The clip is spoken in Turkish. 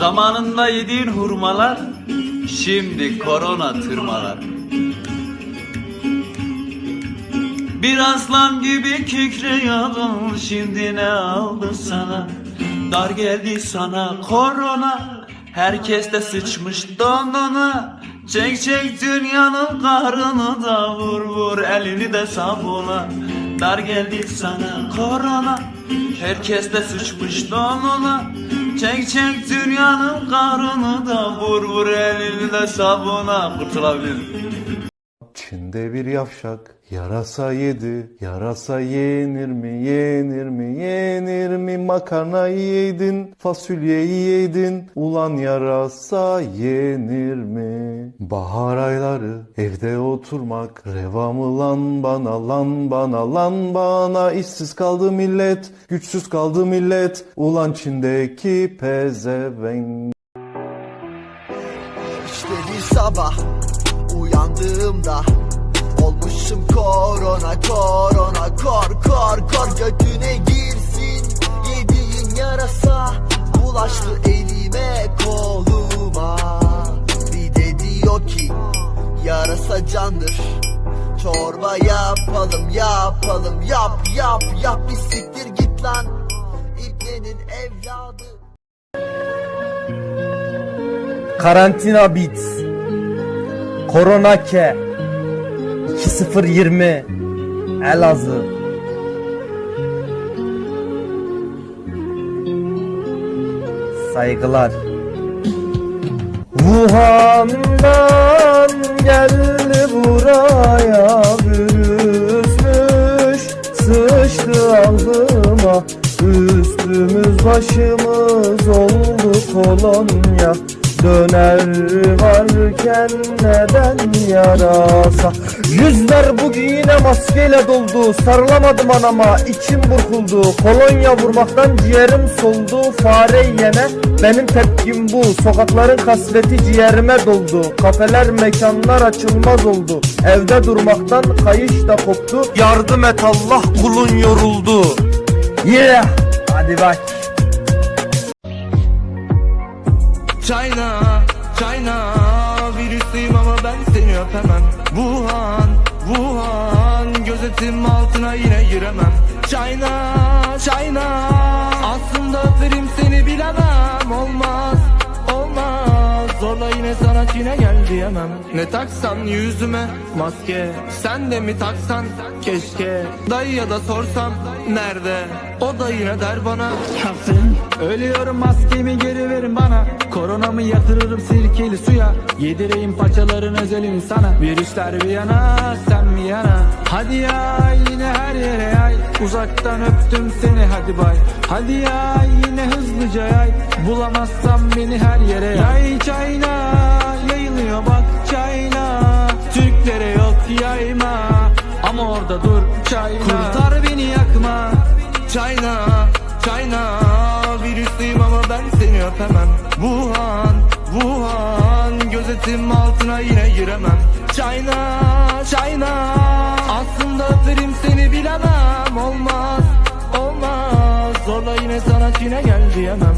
Zamanında yediğin hurmalar şimdi korona tırmalar. Bir aslan gibi kükrüyordun şimdi ne oldu sana? Dar geldi sana korona Herkes de sıçmış donuna Çek çek dünyanın kahrını da vur vur elini de sabuna Dar geldi sana korona Herkes de sıçmış donuna Çek çek dünyanın kahrını da vur vur elini de sabuna. Kurtulabilirim Çin'de bir yavşak yarasa yedi. Yarasa yenir mi, yenir mi, yenir mi? Makarnayı yedin, fasulyeyi yedin. Ulan yarasa yenir mi? Bahar ayları evde oturmak. Reva mı lan bana, lan bana, lan bana. İşsiz kaldı millet, güçsüz kaldı millet. Ulan Çin'deki pezevenk. İşte bir sabah uyandığımda Olmuşum korona korona kor kor kor Götüne girsin. Yediğin yarasa Bulaştı elime koluma. Bir de diyor ki yarasa candır. Çorba yapalım yapalım yap yap yap Bir siktir git lan. İbnenin evladı. Karantina Beats Korona Ke. 2020 Elazığ. Saygılar. Wuhan'dan geldi buraya virüsmüş Sıçtı aldıma. Üstümüz başımız oldu kolonya Döner varken neden yarasa? Yüzler bugün yine maskeyle doldu Sarılamadım anama içim burkuldu. Kolonya vurmaktan ciğerim soldu Fare yene benim tepkim bu. Sokakların kasveti ciğerime doldu Kafeler mekanlar açılmaz oldu. Evde durmaktan kayış da koptu Yardım et Allah kulun yoruldu. Yeah! Hadi bak China, China. Virüslüyüm ama ben seni öpemem. Wuhan, Wuhan. Gözetim altına yine giremem. China, China. Aslında öperim seni bilemem. Olmaz, Çin'e gel diyemem. Ne taksan yüzüme maske? Sen de mi taksan? Keşke. Dayıya da sorsam nerede? O da yine der bana Ölüyorum maskemi geri verin bana. Koronamı yatırırım sirkeli suya. Yedireyim paçaların özelini sana. Virüsler bir yana sen bir yana. Hadi ya yine her yere yay. Uzaktan öptüm seni hadi bay. Hadi ya yine hızlıca yay. Bulamazsam beni her yere yay. Çayna yayılıyor Ama orada dur çayna Kurtar beni yakma. China, China Virüslüyüm ama ben seni öpemem. Wuhan, Wuhan. Gözetim altına yine giremem. China, China Aslında öperim seni bilemem. Olmaz, olmaz. Zorla yine sana Çin'e gel diyemem